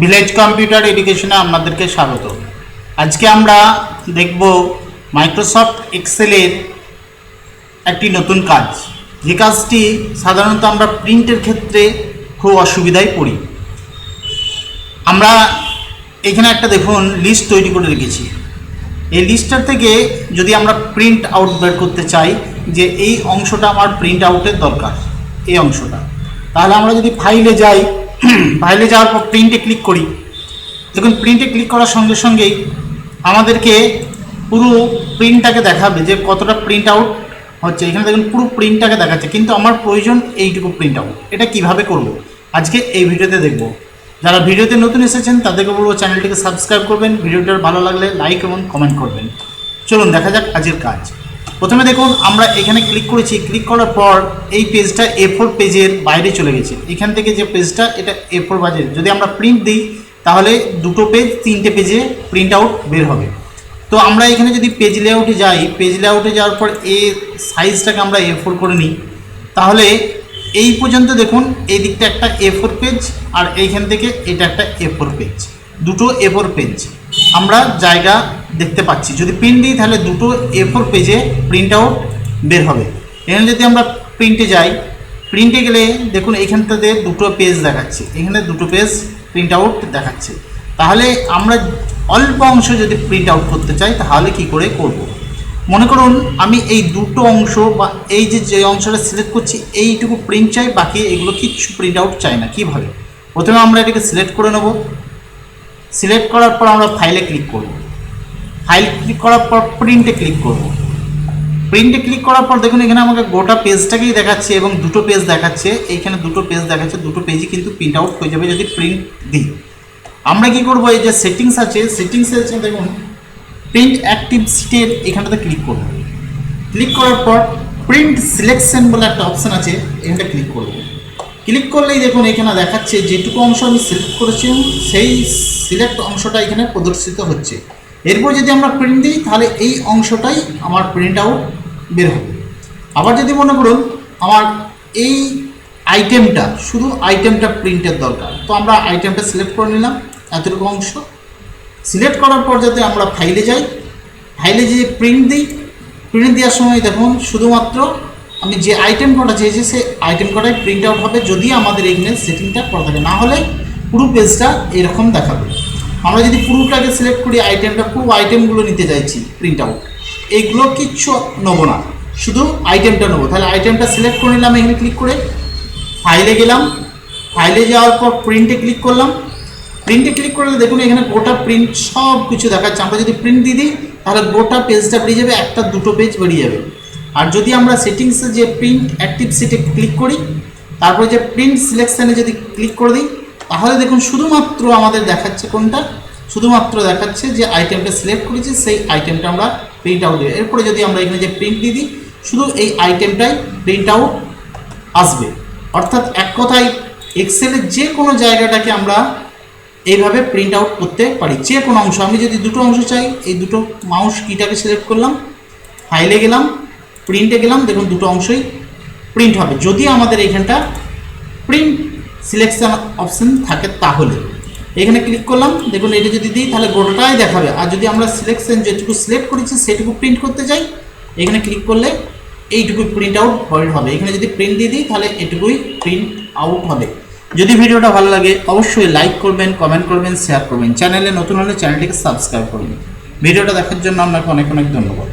Village computer এডুকেশনে আপনাদেরকে স্বাগত। আজকে আমরা দেখব মাইক্রোসফট এক্সেলের একটি নতুন কাজ। যে কাজটি সাধারণত আমরা প্রিন্টের ক্ষেত্রে খুব অসুবিধায় পড়ি। আমরা এখানে একটা দেখুন লিস্ট তৈরি করে রেখেছি। এই লিস্টটার থেকে যদি আমরা প্রিন্ট আউট বের করতে চাই, যে এই অংশটা আমার প্রিন্ট আউটের দরকার, এই অংশটা। তাহলে আমরা যদি ফাইলে যাই ফাইলে যাওয়ার পর প্রিন্টে ক্লিক করি। দেখুন প্রিন্টে ক্লিক করার সঙ্গে সঙ্গেই আমাদেরকে পুরো প্রিন্টটাকে দেখাবে যে কতটা প্রিন্ট আউট হচ্ছে। এখানে দেখুন, পুরো প্রিন্টটাকে দেখাচ্ছে। কিন্তু আমার প্রয়োজন এইটুকু প্রিন্ট আউট এটা কীভাবে করব? আজকে এই ভিডিওতে দেখব। যারা ভিডিওতে নতুন এসেছেন, তাদেরকে বলব চ্যানেলটিকে সাবস্ক্রাইব করবেন। ভিডিওটার ভালো লাগলে লাইক এবং কমেন্ট করবেন। চলুন, দেখা যাক আজকের কাজ। প্রথমে দেখুন, আমরা এখানে ক্লিক করেছি। ক্লিক করার পর এই পেজটা এ ফোর পেজের বাইরে চলে গেছে। এখান থেকে যে পেজটা এটা এ ফোর বাজে যদি আমরা প্রিন্ট দিই, তাহলে দুটো পেজ তিনটে পেজে প্রিন্ট আউট বের হবে। তো আমরা এখানে যদি পেজ লেআউটে যাই পেজ লেআউটে যাওয়ার পর এ সাইজটাকে আমরা এ ফোর করে নিই, তাহলে এই পর্যন্ত দেখুন, এই দিকটা একটা এ ফোর পেজ আর এইখান থেকে এটা একটা এ ফোর পেজ দুটো এ ফোর পেজ আমরা জায়গা দেখতে পাচ্ছি। যদি প্রিন্ট দিই, তাহলে দুটো এ ফোর পেজে প্রিন্ট আউট বের হবে। এখানে যদি আমরা প্রিন্টে যাই প্রিন্টে গেলে দেখুন, এইখানটাতে দুটো পেজ দেখাচ্ছে। এখানে দুটো পেজ প্রিন্ট আউট দেখাচ্ছে। তাহলে আমরা অল্প অংশ যদি প্রিন্ট আউট করতে চাই, তাহলে কি করে করব। মনে করুন, আমি এই দুটো অংশ বা এই যে যে অংশটা সিলেক্ট করছি, এইটুকু প্রিন্ট চাই, বাকি এগুলো কিচ্ছু প্রিন্ট আউট চাই না। কীভাবে? প্রথমে আমরা এটাকে সিলেক্ট করে নেব। সিলেক্ট করার পর আমরা ফাইলে ক্লিক করব। ফাইল ক্লিক করার পর প্রিন্টে ক্লিক করব। প্রিন্টে ক্লিক করার পর দেখুন, এখানে আমাকে গোটা পেজটাকেই দেখাচ্ছে এবং দুটো পেজ দেখাচ্ছে। এইখানে দুটো পেজ দেখাচ্ছে, দুটো পেজই কিন্তু প্রিন্ট আউট হয়ে যাবে যদি প্রিন্ট দিই। আমরা কি করব, এই যে সেটিংস আছে সেটিংসে আছে দেখুন প্রিন্ট অ্যাক্টিভ সিটের এখানটাতে ক্লিক করব। ক্লিক করার পর প্রিন্ট সিলেকশন বলে একটা অপশান আছে, এখানটা ক্লিক করব। ক্লিক করলেই দেখুন, এখানে দেখাচ্ছে যেটুকু অংশ আমি সিলেক্ট করেছি, সেই সিলেক্ট অংশটা এখানে প্রদর্শিত হচ্ছে। এরপর যদি আমরা প্রিন্ট দিই, তাহলে এই অংশটাই আমার প্রিন্ট আউট বের হবে। আবার যদি মনে করুন, আমার এই আইটেমটা শুধু আইটেমটা প্রিন্টের দরকার। তো আমরা আইটেমটা সিলেক্ট করে নিলাম, এতটুকু অংশ। সিলেক্ট করার পর যাতে আমরা ফাইলে যাই ফাইলে যে প্রিন্ট দিই প্রিন্ট দেওয়ার সময় দেখুন, শুধুমাত্র আমি যে আইটেম কটা চেয়েছি, সেই আইটেম কটাই প্রিন্ট আউট হবে, যদি আমাদের এখানে সেটিংটা করা থাকে। না হলে পুরো পেজটা এরকম দেখাবে। আমরা যদি পুরোটাকে সিলেক্ট করি আইটেমটা পুরো আইটেমগুলো নিতে চাইছি প্রিন্ট আউট এইগুলো কিচ্ছু নেব না। শুধু আইটেমটা নেব। তাহলে আইটেমটা সিলেক্ট করে নিলাম, এখানে ক্লিক করে। ফাইলে গেলাম। ফাইলে যাওয়ার পর প্রিন্টে ক্লিক করলাম। প্রিন্টে ক্লিক করলে দেখুন এখানে গোটা প্রিন্ট সব কিছু দেখাচ্ছে। আমরা যদি প্রিন্ট দিয়ে দিই, তাহলে গোটা পেজটা বেরিয়ে যাবে, একটা, দুটো পেজ বেরিয়ে যাবে। আর যদি আমরা সেটিংসে যে প্রিন্ট অ্যাক্টিভ সিটে ক্লিক করি, তারপরে যে প্রিন্ট সিলেকশানে যদি ক্লিক করে দিই তাহলে দেখুন, শুধুমাত্র আমাদের দেখাচ্ছে কোনটা? শুধুমাত্র দেখাচ্ছে যে আইটেমটা সিলেক্ট করেছি, সেই আইটেমটা আমরা প্রিন্ট আউট দেবে এরপরে যদি আমরা এখানে যে প্রিন্ট দিয়ে দিই, শুধু এই আইটেমটাই প্রিন্ট আউট আসবে। অর্থাৎ এক কথায় এক্সেলের যে কোনো জায়গাটাকে আমরা এইভাবে প্রিন্ট আউট করতে পারি। যে কোনো অংশ। আমি যদি দুটো অংশ চাই, এই দুটো মাউস কিটাকে সিলেক্ট করলাম ফাইলে গেলাম প্রিন্টে গেলাম, দেখুন দুটো অংশই প্রিন্ট হবে। যদি আমাদের এখানটা প্রিন্ট সিলেকশন অপশন থাকে তাহলে। এখানে ক্লিক করলাম, দেখুন এটা যদি দিই, তাহলে গোটাটাই দেখাবে। আর যদি আমরা সিলেকশন যেটুকু সিলেক্ট করেছি, সেটুকু প্রিন্ট করতে চাই, এখানে ক্লিক করলে এইটুকুই প্রিন্ট আউট হবে। এখানে যদি প্রিন্ট দিয়ে দিই, তাহলে এটুকুই প্রিন্ট আউট হবে। যদি ভিডিওটা ভালো লাগে, অবশ্যই লাইক করবেন কমেন্ট করবেন শেয়ার করবেন। চ্যানেলে নতুন হলে চ্যানেলটিকে সাবস্ক্রাইব করবেন। ভিডিওটা দেখার জন্য আপনাকে অনেক অনেক ধন্যবাদ।